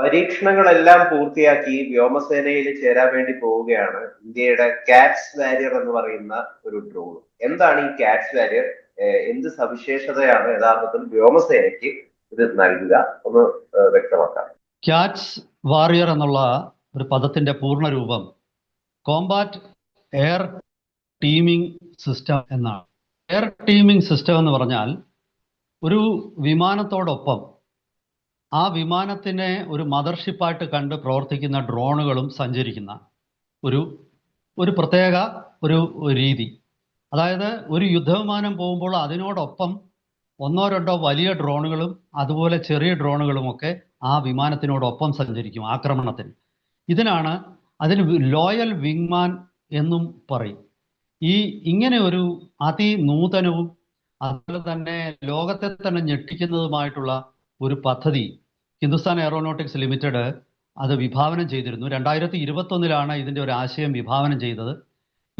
പരീക്ഷണങ്ങളെല്ലാം പൂർത്തിയാക്കി വ്യോമസേനയിൽ ചേരാൻ വേണ്ടി പോവുകയാണ് ഇന്ത്യയുടെ കാറ്റ്സ് വാരിയർ എന്ന് പറയുന്ന ഒരു ഡ്രോൺ എന്താണ് ഈ കാറ്റ്സ് വാരിയർ? എന്ത് സവിശേഷതയാണ് യഥാർത്ഥത്തിൽ വ്യോമസേനയ്ക്ക് ഇത് നൽകുക? ഒന്ന് വ്യക്തമാക്കാം. കാറ്റ്സ് വാരിയർ എന്നുള്ള ഒരു പദത്തിന്റെ പൂർണ രൂപം കോമ്പാറ്റ് എയർ ടീമിംഗ് സിസ്റ്റം എന്നാണ്. എയർ ടീമിംഗ് സിസ്റ്റം എന്ന് പറഞ്ഞാൽ ഒരു വിമാനത്തോടൊപ്പം ആ വിമാനത്തിനെ ഒരു മദർഷിപ്പായിട്ട് കണ്ട് പ്രവർത്തിക്കുന്ന ഡ്രോണുകളും സഞ്ചരിക്കുന്ന ഒരു ഒരു പ്രത്യേക ഒരു രീതി. അതായത് ഒരു യുദ്ധവിമാനം പോകുമ്പോൾ അതിനോടൊപ്പം ഒന്നോ രണ്ടോ വലിയ ഡ്രോണുകളും അതുപോലെ ചെറിയ ഡ്രോണുകളുമൊക്കെ ആ വിമാനത്തിനോടൊപ്പം സഞ്ചരിക്കും ആക്രമണത്തിന്. ഇതിനാണ് അതിന് ലോയൽ വിങ്മാൻ എന്നും പറയും. ഈ ഇങ്ങനെ ഒരു അതിനൂതനവും അതുപോലെ തന്നെ ലോകത്തെ തന്നെ ഞെട്ടിക്കുന്നതുമായിട്ടുള്ള ഒരു പദ്ധതി ഹിന്ദുസ്ഥാൻ എയറോനോട്ടിക്സ് ലിമിറ്റഡ് അത് വിഭാവനം ചെയ്തിരുന്നു. രണ്ടായിരത്തി ഇരുപത്തൊന്നിലാണ് ഇതിന്റെ ഒരു ആശയം വിഭാവനം ചെയ്തത്.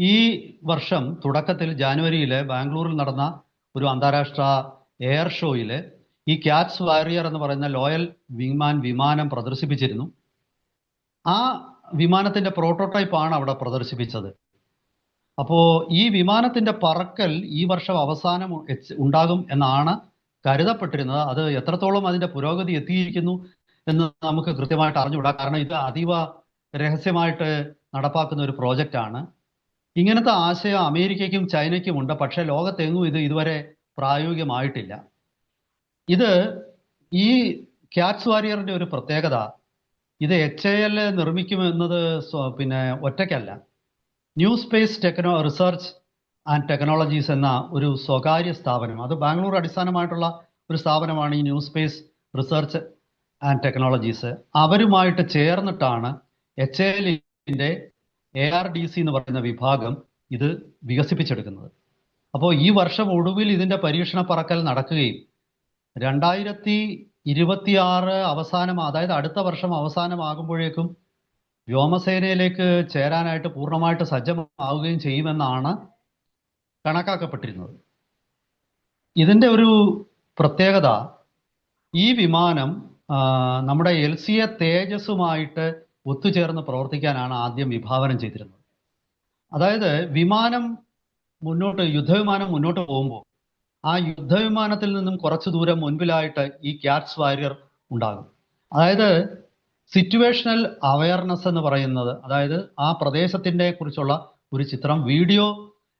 ഈ വർഷം തുടക്കത്തിൽ ജാനുവരിയിൽ ബാംഗ്ലൂരിൽ നടന്ന ഒരു അന്താരാഷ്ട്ര എയർ ഷോയിൽ ഈ ക്യാറ്റ്സ് വാരിയർ എന്ന് പറയുന്ന ലോയൽ വിമാൻ വിമാനം പ്രദർശിപ്പിച്ചിരുന്നു. ആ വിമാനത്തിന്റെ പ്രോട്ടോടൈപ്പ് ആണ് അവിടെ പ്രദർശിപ്പിച്ചത്. അപ്പോൾ ഈ വിമാനത്തിന്റെ പറക്കൽ ഈ വർഷം അവസാനം ഉണ്ടാകും എന്നാണ് കരുതപ്പെട്ടിരുന്നത്. അത് എത്രത്തോളം അതിന്റെ പുരോഗതി എത്തിയിരിക്കുന്നു എന്ന് നമുക്ക് കൃത്യമായിട്ട് അറിഞ്ഞുകൂടാ. കാരണം ഇത് അതീവ രഹസ്യമായിട്ട് നടപ്പാക്കുന്ന ഒരു പ്രോജക്റ്റ് ആണ് ഇങ്ങനത്തെ ആശയം അമേരിക്കയ്ക്കും ചൈനയ്ക്കും ഉണ്ട്. പക്ഷേ ലോകത്തെങ്ങും ഇത് ഇതുവരെ പ്രായോഗികമായിട്ടില്ല. ഇത് ഈ ക്യാറ്റ്സ് വാരിയറിന്റെ ഒരു പ്രത്യേകത ഇത് എച്ച് എ എൽ നിർമ്മിക്കുമെന്നത് പിന്നെ ഒറ്റയ്ക്കല്ല. New space techno research and technologies എന്ന ഒരു സ്വകാര്യ സ്ഥാപനം. അത് ബാംഗ്ലൂർ അടിസ്ഥാനമായിട്ടുള്ള ഒരു സ്ഥാപനമാണ് ഈ new space research and technologies. അവരുമായിട്ട് ചേർന്നിട്ടാണ് എച്ച് എല്ലിന്റെ എ ആർ ഡി സി എന്ന് പറയുന്ന വിഭാഗം ഇത് വികസിപ്പിച്ചെടുക്കുന്നത്. അപ്പോൾ ഈ വർഷം ഒടുവിൽ ഇതിന്റെ പരീക്ഷണ പറക്കൽ നടക്കുകയും രണ്ടായിരത്തി ഇരുപത്തിയാറ് അവസാനം അതായത് അടുത്ത വർഷം അവസാനമാകുമ്പോഴേക്കും വ്യോമസേനയിലേക്ക് ചേരാനായിട്ട് പൂർണമായിട്ട് സജ്ജമാവുകയും ചെയ്യുമെന്നാണ് കണക്കാക്കപ്പെട്ടിരുന്നത്. ഇതിന്റെ ഒരു പ്രത്യേകത ഈ വിമാനം നമ്മുടെ എൽ സി എ തേജസ്സുമായിട്ട് ഒത്തുചേർന്ന് പ്രവർത്തിക്കാനാണ് ആദ്യം വിഭാവനം ചെയ്തിരുന്നത്. അതായത് വിമാനം മുന്നോട്ട് യുദ്ധവിമാനം മുന്നോട്ട് പോകുമ്പോൾ ആ യുദ്ധവിമാനത്തിൽ നിന്നും കുറച്ച് ദൂരം മുൻപിലായിട്ട് ഈ ക്യാറ്റ്സ് വാരിയർ ഉണ്ടാകും. അതായത് സിറ്റുവേഷണൽ അവയർനെസ് എന്ന് പറയുന്നത് അതായത് ആ പ്രദേശത്തിന്റെ കുറിച്ചുള്ള ഒരു ചിത്രം വീഡിയോ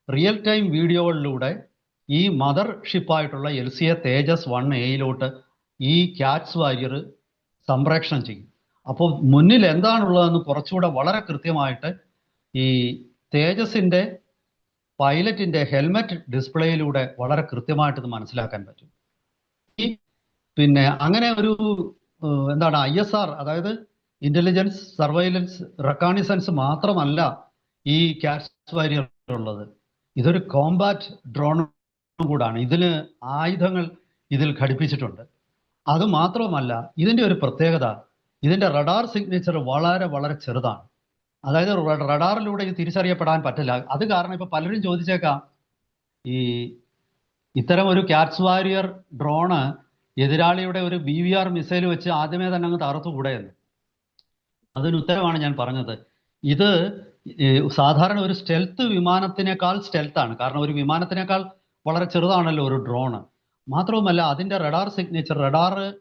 റിയൽ ടൈം വീഡിയോകളിലൂടെ ഈ mother ഷിപ്പായിട്ടുള്ള L C A Tejas one എയിലോട്ട് ഈ ക്യാറ്റ്സ് വാരിയർ സംപ്രേഷണം ചെയ്യും. അപ്പോൾ മുന്നിൽ എന്താണുള്ളതെന്ന് കുറച്ചുകൂടെ വളരെ കൃത്യമായിട്ട് ഈ തേജസിന്റെ പൈലറ്റിന്റെ ഹെൽമെറ്റ് ഡിസ്പ്ലേയിലൂടെ വളരെ കൃത്യമായിട്ട് മനസ്സിലാക്കാൻ പറ്റും. ഈ പിന്നെ അങ്ങനെ ഒരു എന്താണ് ഐ എസ് ആർ അതായത് ഇന്റലിജൻസ് സർവൈലൻസ് റെക്കോണിസൻസ് മാത്രമല്ല ഈ ക്യാറ്റ്സ് വാരിയർ ഉള്ളത്. ഇതൊരു കോമ്പാറ്റ് ഡ്രോണും കൂടാണ്. ഇതിന് ആയുധങ്ങൾ ഇതിൽ ഘടിപ്പിച്ചിട്ടുണ്ട്. അത് മാത്രവുമല്ല ഇതിന്റെ ഒരു പ്രത്യേകത ഇതിന്റെ റഡാർ സിഗ്നേച്ചർ വളരെ വളരെ ചെറുതാണ്. അതായത് റഡാറിലൂടെ ഇത് തിരിച്ചറിയപ്പെടാൻ പറ്റില്ല. അത് കാരണം ഇപ്പോൾ പലരും ചോദിച്ചേക്കാം ഈ ഇത്തരം ഒരു ക്യാറ്റ്സ് വാരിയർ ഡ്രോണ് എതിരാളിയുടെ ഒരു ബി വി ആർ മിസൈൽ വെച്ച് ആദ്യമേ തന്നെ അങ്ങ് തകർത്തുകൂടെ എന്ന്. അതിന് ഉത്തരവാണ് ഞാൻ പറഞ്ഞത്. ഇത് സാധാരണ ഒരു സ്റ്റെൽത്ത് വിമാനത്തിനേക്കാൾ സ്റ്റെൽത്താണ് കാരണം ഒരു വിമാനത്തിനേക്കാൾ വളരെ ചെറുതാണല്ലോ ഒരു ഡ്രോണ് മാത്രവുമല്ല അതിന്റെ റഡാർ സിഗ്നേച്ചർ റഡാർ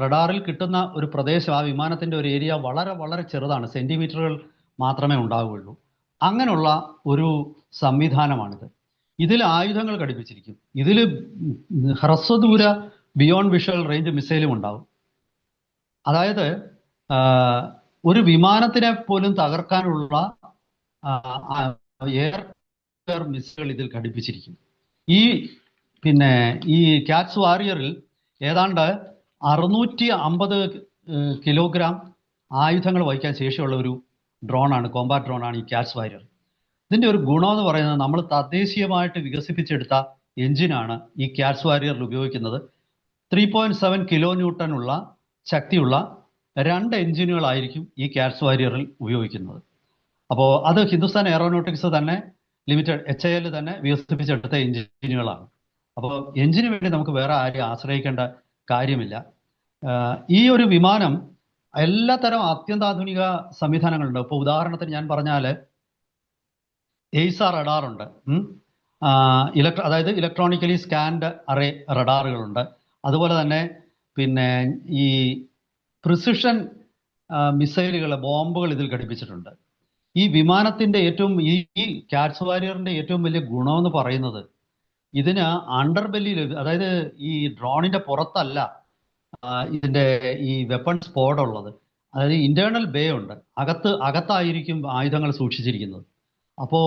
റഡാറിൽ കിട്ടുന്ന ഒരു പ്രദേശം ആ വിമാനത്തിന്റെ ഒരു ഏരിയ വളരെ വളരെ ചെറുതാണ്. സെന്റിമീറ്ററുകൾ മാത്രമേ ഉണ്ടാവുകയുള്ളൂ. അങ്ങനെയുള്ള ഒരു സംവിധാനമാണിത്. ഇതിൽ ആയുധങ്ങൾ ഘടിപ്പിച്ചിരിക്കും. ഇതിൽ ഹ്രസ്വദൂര ബിയോണ്ട് വിഷ്വൽ റേഞ്ച് മിസൈലും ഉണ്ടാവും. അതായത് ഒരു വിമാനത്തിനെ പോലും തകർക്കാനുള്ള എയർ മിസൈൽ ഇതിൽ ഘടിപ്പിച്ചിരിക്കും ഈ പിന്നെ ഈ ക്യാറ്റ്സ് വാരിയറിൽ ഏതാണ്ട് അറുന്നൂറ്റി അമ്പത് കിലോഗ്രാം ആയുധങ്ങൾ വഹിക്കാൻ ശേഷിയുള്ള ഒരു ഡ്രോണാണ് കോമ്പാറ്റ് ഡ്രോണാണ് ഈ ക്യാറ്റ്സ് വാരിയർ. ഇതിന്റെ ഒരു ഗുണം എന്ന് പറയുന്നത് നമ്മൾ തദ്ദേശീയമായിട്ട് വികസിപ്പിച്ചെടുത്ത എഞ്ചിനാണ് ഈ ക്യാറ്റ്സ് വാരിയറിൽ ഉപയോഗിക്കുന്നത്. Three point seven kilo newton ഉള്ള ശക്തിയുള്ള രണ്ട് എഞ്ചിനുകളായിരിക്കും ഈ ക്യാറ്റ്സ് വാരിയറിൽ ഉപയോഗിക്കുന്നത്. അപ്പോൾ അത് ഹിന്ദുസ്ഥാൻ എയറോനോട്ടിക്സ് തന്നെ ലിമിറ്റഡ് എച്ച് ഐ എൽ തന്നെ വികസിപ്പിച്ചെടുത്ത എഞ്ചിനുകളാണ്. അപ്പോൾ എഞ്ചിന് വേണ്ടി നമുക്ക് വേറെ ആരെയും ആശ്രയിക്കേണ്ട കാര്യമില്ല. ഈ ഒരു വിമാനം എല്ലാത്തരം അത്യന്താധുനിക സംവിധാനങ്ങളുണ്ട്. ഇപ്പോൾ ഉദാഹരണത്തിന് ഞാൻ പറഞ്ഞാൽ എയ്സ റഡാറുണ്ട്. ഇലക്ട്ര അതായത് ഇലക്ട്രോണിക്കലി സ്കാൻഡ് അറേ റഡാറുകളുണ്ട്. അതുപോലെ തന്നെ പിന്നെ ഈ പ്രിസിഷൻ മിസൈലുകൾ ബോംബുകൾ ഇതിൽ ഘടിപ്പിച്ചിട്ടുണ്ട്. ഈ വിമാനത്തിന്റെ ഏറ്റവും ഈ കാറ്റ്സ് വാരിയറിന്റെ ഏറ്റവും വലിയ ഗുണമെന്ന് പറയുന്നത് ഇതിന് അണ്ടർബെല്ലിയിൽ അതായത് ഈ ഡ്രോണിന്റെ പുറത്തല്ല ഇതിന്റെ ഈ വെപ്പൺ സ്പോഡ് ഉള്ളത്. അതായത് ഇന്റേണൽ ബേ ഉണ്ട്. അകത്ത് അകത്തായിരിക്കും ആയുധങ്ങൾ സൂക്ഷിച്ചിരിക്കുന്നത്. അപ്പോൾ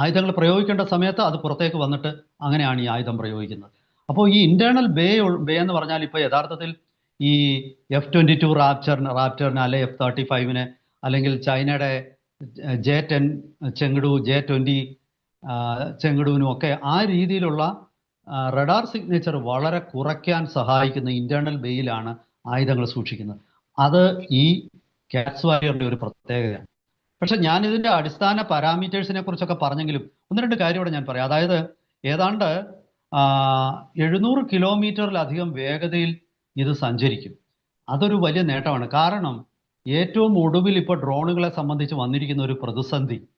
ആയുധങ്ങൾ പ്രയോഗിക്കേണ്ട സമയത്ത് അത് പുറത്തേക്ക് വന്നിട്ട് അങ്ങനെയാണ് ഈ ആയുധം പ്രയോഗിക്കുന്നത്. അപ്പോൾ ഈ ഇന്റേണൽ ബേ ബേ എന്ന് പറഞ്ഞാൽ ഇപ്പോൾ യഥാർത്ഥത്തിൽ ഈ എഫ് ട്വന്റി ടു റാപ്ചറിന് റാപ്ചറിന് അല്ലെ എഫ് തേർട്ടി ഫൈവിന് അല്ലെങ്കിൽ ചൈനയുടെ J ten Chengdu J twenty ചെങ്കടുവിനും ഒക്കെ ആ രീതിയിലുള്ള റഡാർ സിഗ്നേച്ചർ വളരെ കുറയ്ക്കാൻ സഹായിക്കുന്ന ഇന്റേണൽ ബേയിലാണ് ആയുധങ്ങൾ സൂക്ഷിക്കുന്നത്. അത് ഈ കാറ്റ്സ് വാരിയറിന്റെ ഒരു പ്രത്യേകതയാണ്. പക്ഷെ ഞാൻ ഇതിന്റെ അടിസ്ഥാന പാരാമീറ്റേഴ്സിനെ കുറിച്ചൊക്കെ പറഞ്ഞെങ്കിലും ഒന്ന് രണ്ട് കാര്യം ഇവിടെ ഞാൻ പറയാം. അതായത് ഏതാണ്ട് എഴുന്നൂറ് കിലോമീറ്ററിലധികം വേഗതയിൽ ഇത് സഞ്ചരിക്കും. അതൊരു വലിയ നേട്ടമാണ്. കാരണം ഏറ്റവും ഒടുവിൽ ഇപ്പോൾ ഡ്രോണുകളെ സംബന്ധിച്ച് വന്നിരിക്കുന്ന ഒരു പ്രതിസന്ധി.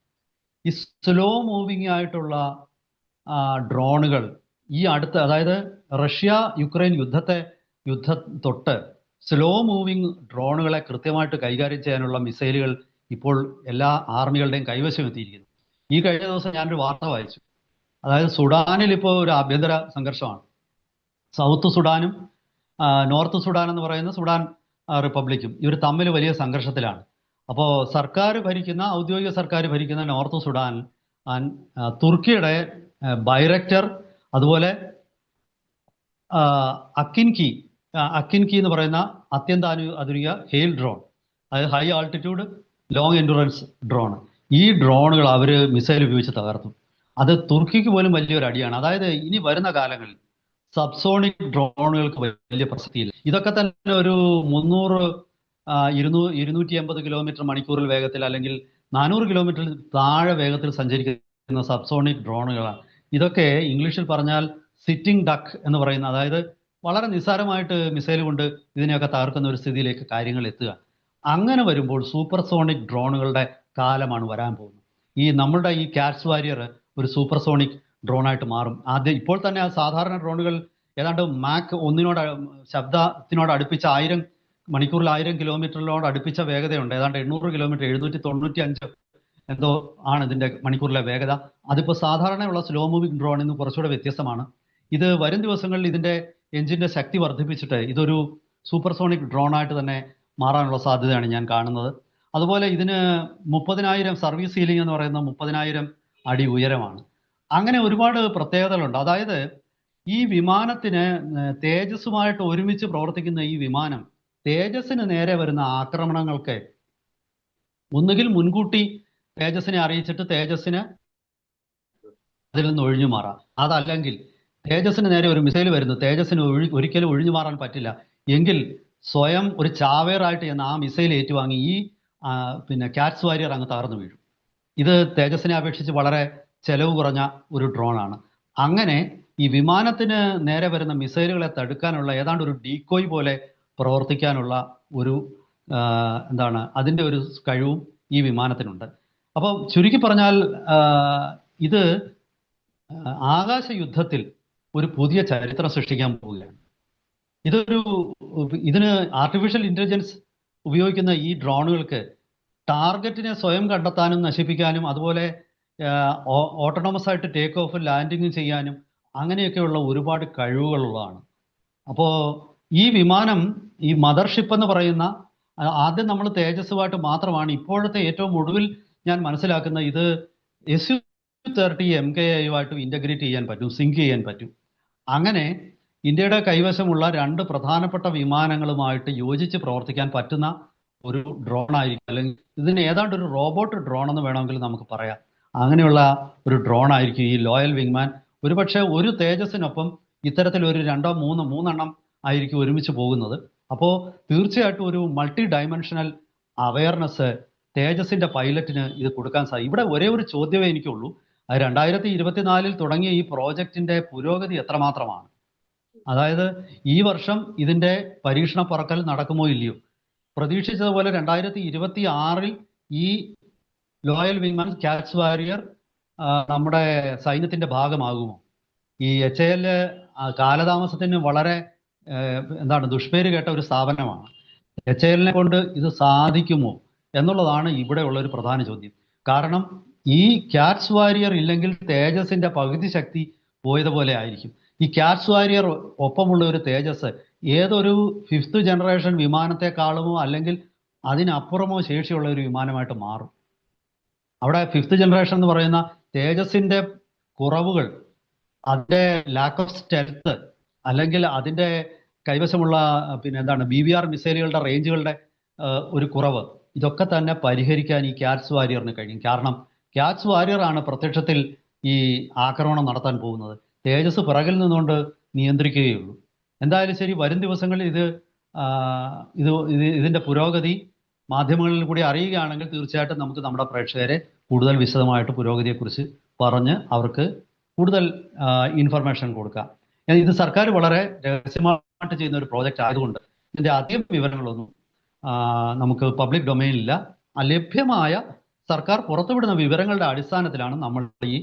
ഈ സ്ലോ മൂവിങ് ആയിട്ടുള്ള ഡ്രോണുകൾ ഈ അടുത്ത അതായത് റഷ്യ യുക്രൈൻ യുദ്ധത്തെ യുദ്ധ തൊട്ട് സ്ലോ മൂവിങ് ഡ്രോണുകളെ കൃത്യമായിട്ട് കൈകാര്യം ചെയ്യാനുള്ള മിസൈലുകൾ ഇപ്പോൾ എല്ലാ ആർമികളുടെയും കൈവശം എത്തിയിരിക്കുന്നു. ഈ കഴിഞ്ഞ ദിവസം ഞാനൊരു വാർത്ത വായിച്ചു. അതായത് സുഡാനിൽ ഇപ്പോൾ ഒരു ആഭ്യന്തര സംഘർഷമാണ്. സൗത്ത് സുഡാനും നോർത്ത് സുഡാൻ എന്ന് പറയുന്ന സുഡാൻ റിപ്പബ്ലിക്കും ഇവർ തമ്മിൽ വലിയ സംഘർഷത്തിലാണ്. അപ്പോൾ സർക്കാർ ഭരിക്കുന്ന ഔദ്യോഗിക സർക്കാർ ഭരിക്കുന്ന നോർത്ത് സുഡാൻ തുർക്കിയുടെ ബൈറക്ടർ അതുപോലെ അക്കിൻകി അക്കിൻകി എന്ന് പറയുന്ന അത്യന്താനു ആധുനിക ഹെയിൽ ഡ്രോൺ അതായത് high altitude long endurance drone. ഈ ഡ്രോണുകൾ അവർ മിസൈൽ ഉപയോഗിച്ച് തകർത്തു. അത് തുർക്കിക്ക് പോലും വലിയൊരു അടിയാണ്. അതായത് ഇനി വരുന്ന കാലങ്ങളിൽ സബ്സോണിക് ഡ്രോണുകൾക്ക് വലിയ പ്രസക്തിയില്ല. ഇതൊക്കെ തന്നെ ഒരു മുന്നൂറ് ഇരുന്നൂ ഇരുന്നൂറ്റി എൺപത് കിലോമീറ്റർ മണിക്കൂറിൽ വേഗത്തിൽ അല്ലെങ്കിൽ നാനൂറ് കിലോമീറ്ററിൽ താഴെ വേഗത്തിൽ സഞ്ചരിക്കുന്ന സബ്സോണിക് ഡ്രോണുകളാണ്. ഇതൊക്കെ ഇംഗ്ലീഷിൽ പറഞ്ഞാൽ സിറ്റിംഗ് ഡക്ക് എന്ന് പറയുന്ന അതായത് വളരെ നിസ്സാരമായിട്ട് മിസൈൽ കൊണ്ട് ഇതിനെയൊക്കെ തകർക്കുന്ന ഒരു സ്ഥിതിയിലേക്ക് കാര്യങ്ങൾ എത്തുക. അങ്ങനെ വരുമ്പോൾ സൂപ്പർസോണിക് ഡ്രോണുകളുടെ കാലമാണ് വരാൻ പോകുന്നത്. ഈ നമ്മളുടെ ഈ കാറ്റ്സ് വാരിയർ ഒരു സൂപ്പർസോണിക് ഡ്രോണായിട്ട് മാറും. ആദ്യം ഇപ്പോൾ തന്നെ സാധാരണ ഡ്രോണുകൾ ഏതാണ്ട് മാക്ക് ഒന്നിനോട് ശബ്ദത്തിനോട് അടുപ്പിച്ച ആയിരം മണിക്കൂറിൽ ആയിരം കിലോമീറ്ററിനോട് അടുപ്പിച്ച വേഗതയുണ്ട്. ഏതാണ്ട് എണ്ണൂറ് കിലോമീറ്റർ എഴുന്നൂറ്റി തൊണ്ണൂറ്റി അഞ്ച് എന്തോ ആണ് ഇതിന്റെ മണിക്കൂറിലെ വേഗത. അതിപ്പോൾ സാധാരണയുള്ള സ്ലോ മൂവിംഗ് ഡ്രോണിൽ നിന്ന് കുറച്ചുകൂടെ വ്യത്യസ്തമാണ്. ഇത് വരും ദിവസങ്ങളിൽ ഇതിന്റെ എഞ്ചിന്റെ ശക്തി വർദ്ധിപ്പിച്ചിട്ട് ഇതൊരു സൂപ്പർസോണിക് ഡ്രോൺ ആയിട്ട് തന്നെ മാറാനുള്ള സാധ്യതയാണ് ഞാൻ കാണുന്നത്. അതുപോലെ ഇതിന് മുപ്പതിനായിരം സർവീസ് സീലിംഗ് എന്ന് പറയുന്ന മുപ്പതിനായിരം അടി ഉയരമാണ്. അങ്ങനെ ഒരുപാട് പ്രത്യേകതകളുണ്ട്. അതായത് ഈ വിമാനത്തിന് തേജസ്സുമായിട്ട് ഒരുമിച്ച് പ്രവർത്തിക്കുന്ന ഈ വിമാനം തേജസ്സിന് നേരെ വരുന്ന ആക്രമണങ്ങൾക്ക് ഒന്നുകിൽ മുൻകൂട്ടി തേജസ്സിനെ അറിയിച്ചിട്ട് തേജസ്സിന് അതിൽ നിന്ന് ഒഴിഞ്ഞു മാറാം. അതല്ലെങ്കിൽ തേജസ്സിന് നേരെ ഒരു മിസൈൽ വരുന്നു. തേജസ്സിന് ഒഴി- ഒരിക്കലും ഒഴിഞ്ഞു മാറാൻ പറ്റില്ല. എങ്കിൽ സ്വയം ഒരു ചാവേറായിട്ട് ചെന്ന് ആ മിസൈൽ ഏറ്റുവാങ്ങി ഈ പിന്നെ കാറ്റ്സ് വാരിയർ അങ്ങ് തകർന്നു വീഴും. ഇത് തേജസ്സിനെ അപേക്ഷിച്ച് വളരെ ചെലവ് കുറഞ്ഞ ഒരു ഡ്രോണാണ്. അങ്ങനെ ഈ വിമാനത്തിന് നേരെ വരുന്ന മിസൈലുകളെ തടുക്കാനുള്ള ഏതാണ്ട് ഒരു ഡീക്കോയ് പോലെ പ്രവർത്തിക്കാനുള്ള ഒരു എന്താണ് അതിന്റെ ഒരു കഴിവും ഈ വിമാനത്തിനുണ്ട്. അപ്പോൾ ചുരുക്കി പറഞ്ഞാൽ ഇത് ആകാശ യുദ്ധത്തിൽ ഒരു പുതിയ ചരിത്രം സൃഷ്ടിക്കാൻ പോവുകയാണ്. ഇതൊരു ഇതിന് ആർട്ടിഫിഷ്യൽ ഇന്റലിജൻസ് ഉപയോഗിക്കുന്ന ഈ ഡ്രോണുകൾക്ക് ടാർഗറ്റിനെ സ്വയം കണ്ടെത്താനും നശിപ്പിക്കാനും അതുപോലെ ഓട്ടോണമസ് ആയിട്ട് ടേക്ക് ഓഫ് ലാൻഡിങ് ചെയ്യാനും അങ്ങനെയൊക്കെയുള്ള ഒരുപാട് കഴിവുകളുള്ളതാണ്. അപ്പോൾ ഈ വിമാനം ഈ മദർഷിപ്പ് എന്ന് പറയുന്ന ആദ്യം നമ്മൾ തേജസ്സുമായിട്ട് മാത്രമാണ്. ഇപ്പോഴത്തെ ഏറ്റവും ഒടുവിൽ ഞാൻ മനസ്സിലാക്കുന്ന ഇത് S U thirty M K ഐയുമായിട്ടും integrate ചെയ്യാൻ പറ്റും സിങ്ക് ചെയ്യാൻ പറ്റും. അങ്ങനെ ഇന്ത്യയുടെ കൈവശമുള്ള രണ്ട് പ്രധാനപ്പെട്ട വിമാനങ്ങളുമായിട്ട് യോജിച്ച് പ്രവർത്തിക്കാൻ പറ്റുന്ന ഒരു ഡ്രോൺ ആയിരിക്കും. അല്ലെങ്കിൽ ഇതിന് ഏതാണ്ട് ഒരു റോബോട്ട് ഡ്രോൺ എന്ന് വേണമെങ്കിൽ നമുക്ക് പറയാം. അങ്ങനെയുള്ള ഒരു ഡ്രോൺ ആയിരിക്കും ഈ ലോയൽ വിങ്മാൻ ഒരുപക്ഷെ ഒരു തേജസ്സിനൊപ്പം ഇത്തരത്തിൽ ഒരു രണ്ടോ മൂന്നോ മൂന്നെണ്ണം ആയിരിക്കും ഒരുമിച്ച് പോകുന്നത്. അപ്പോൾ തീർച്ചയായിട്ടും ഒരു മൾട്ടി ഡൈമെൻഷണൽ അവയർനെസ് തേജസിന്റെ പൈലറ്റിന് ഇത് കൊടുക്കാൻ സാധിക്കും ഇവിടെ ഒരേ ഒരു ചോദ്യമേ എനിക്കുള്ളൂ. രണ്ടായിരത്തി ഇരുപത്തിനാലിൽ തുടങ്ങിയ ഈ പ്രോജക്റ്റിന്റെ പുരോഗതി എത്രമാത്രമാണ്? അതായത് ഈ വർഷം ഇതിന്റെ പരീക്ഷണ പറക്കൽ നടക്കുമോ ഇല്ലയോ? പ്രതീക്ഷിച്ചതുപോലെ രണ്ടായിരത്തി ഇരുപത്തി ആറിൽ ഈ ലോയൽ വിമൻ ക്യാച്ച് വാരിയർ നമ്മുടെ സൈന്യത്തിന്റെ ഭാഗമാകുമോ? ഈ എച്ച് എൽ കാലതാമസത്തിന് വളരെ എന്താണ് ദുഷ്പേര് കേട്ട ഒരു സ്ഥാപനമാണ്. എച്ച് എല്ലിനെ കൊണ്ട് ഇത് സാധിക്കുമോ എന്നുള്ളതാണ് ഇവിടെയുള്ള ഒരു പ്രധാന ചോദ്യം. കാരണം ഈ ക്യാറ്റ്സ് വാരിയർ ഇല്ലെങ്കിൽ തേജസിന്റെ പകുതി ശക്തി പോയതുപോലെ ആയിരിക്കും. ഈ ക്യാറ്റ്സ് വാരിയർ ഒപ്പമുള്ള ഒരു തേജസ് ഏതൊരു ഫിഫ്ത്ത് ജനറേഷൻ വിമാനത്തെക്കാളുമോ അല്ലെങ്കിൽ അതിനപ്പുറമോ ശേഷിയുള്ള ഒരു വിമാനമായിട്ട് മാറും. അവിടെ ഫിഫ്ത്ത് ജനറേഷൻ എന്ന് പറയുന്ന തേജസിന്റെ കുറവുകൾ അതിന്റെ ലാക്ക് ഓഫ് സ്റ്റെൽത്ത് അല്ലെങ്കിൽ അതിന്റെ കൈവശമുള്ള പിന്നെ എന്താണ് ബി വി ആർ മിസൈലുകളുടെ റേഞ്ചുകളുടെ ഒരു കുറവ്. ഇതൊക്കെ തന്നെ പരിഹരിക്കാൻ ഈ ക്യാറ്റ്സ് വാരിയറിന് കഴിയും. കാരണം ക്യാറ്റ്സ് വാരിയർ ആണ് പ്രത്യക്ഷത്തിൽ ഈ ആക്രമണം നടത്താൻ പോകുന്നത്. തേജസ് പിറകിൽ നിന്നുകൊണ്ട് നിയന്ത്രിക്കുകയുള്ളൂ എന്തായാലും ശരി വരും ദിവസങ്ങളിൽ ഇത് ഇത് ഇത് ഇതിന്റെ പുരോഗതി മാധ്യമങ്ങളിൽ കൂടി അറിയുകയാണെങ്കിൽ തീർച്ചയായിട്ടും നമുക്ക് നമ്മുടെ പ്രേക്ഷകരെ കൂടുതൽ വിശദമായിട്ട് പുരോഗതിയെക്കുറിച്ച് പറഞ്ഞ് അവർക്ക് കൂടുതൽ ഇൻഫർമേഷൻ കൊടുക്കാം. ഇത് സർക്കാർ വളരെ രഹസ്യമായിട്ട് ചെയ്യുന്ന ഒരു പ്രോജക്റ്റ് ആയതുകൊണ്ട് ഇതിന്റെ അധികം വിവരങ്ങളൊന്നും നമുക്ക് പബ്ലിക് ഡൊമൈനിലില്ല ലഭ്യമായ സർക്കാർ പുറത്തുവിടുന്ന വിവരങ്ങളുടെ അടിസ്ഥാനത്തിലാണ് നമ്മൾ ഈ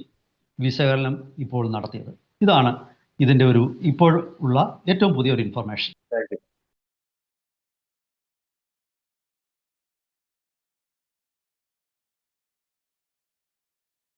വിശകലനം ഇപ്പോൾ നടത്തിയത്. ഇതാണ് ഇതിന്റെ ഒരു ഇപ്പോൾ ഉള്ള ഏറ്റവും പുതിയ ഒരു ഇൻഫർമേഷൻ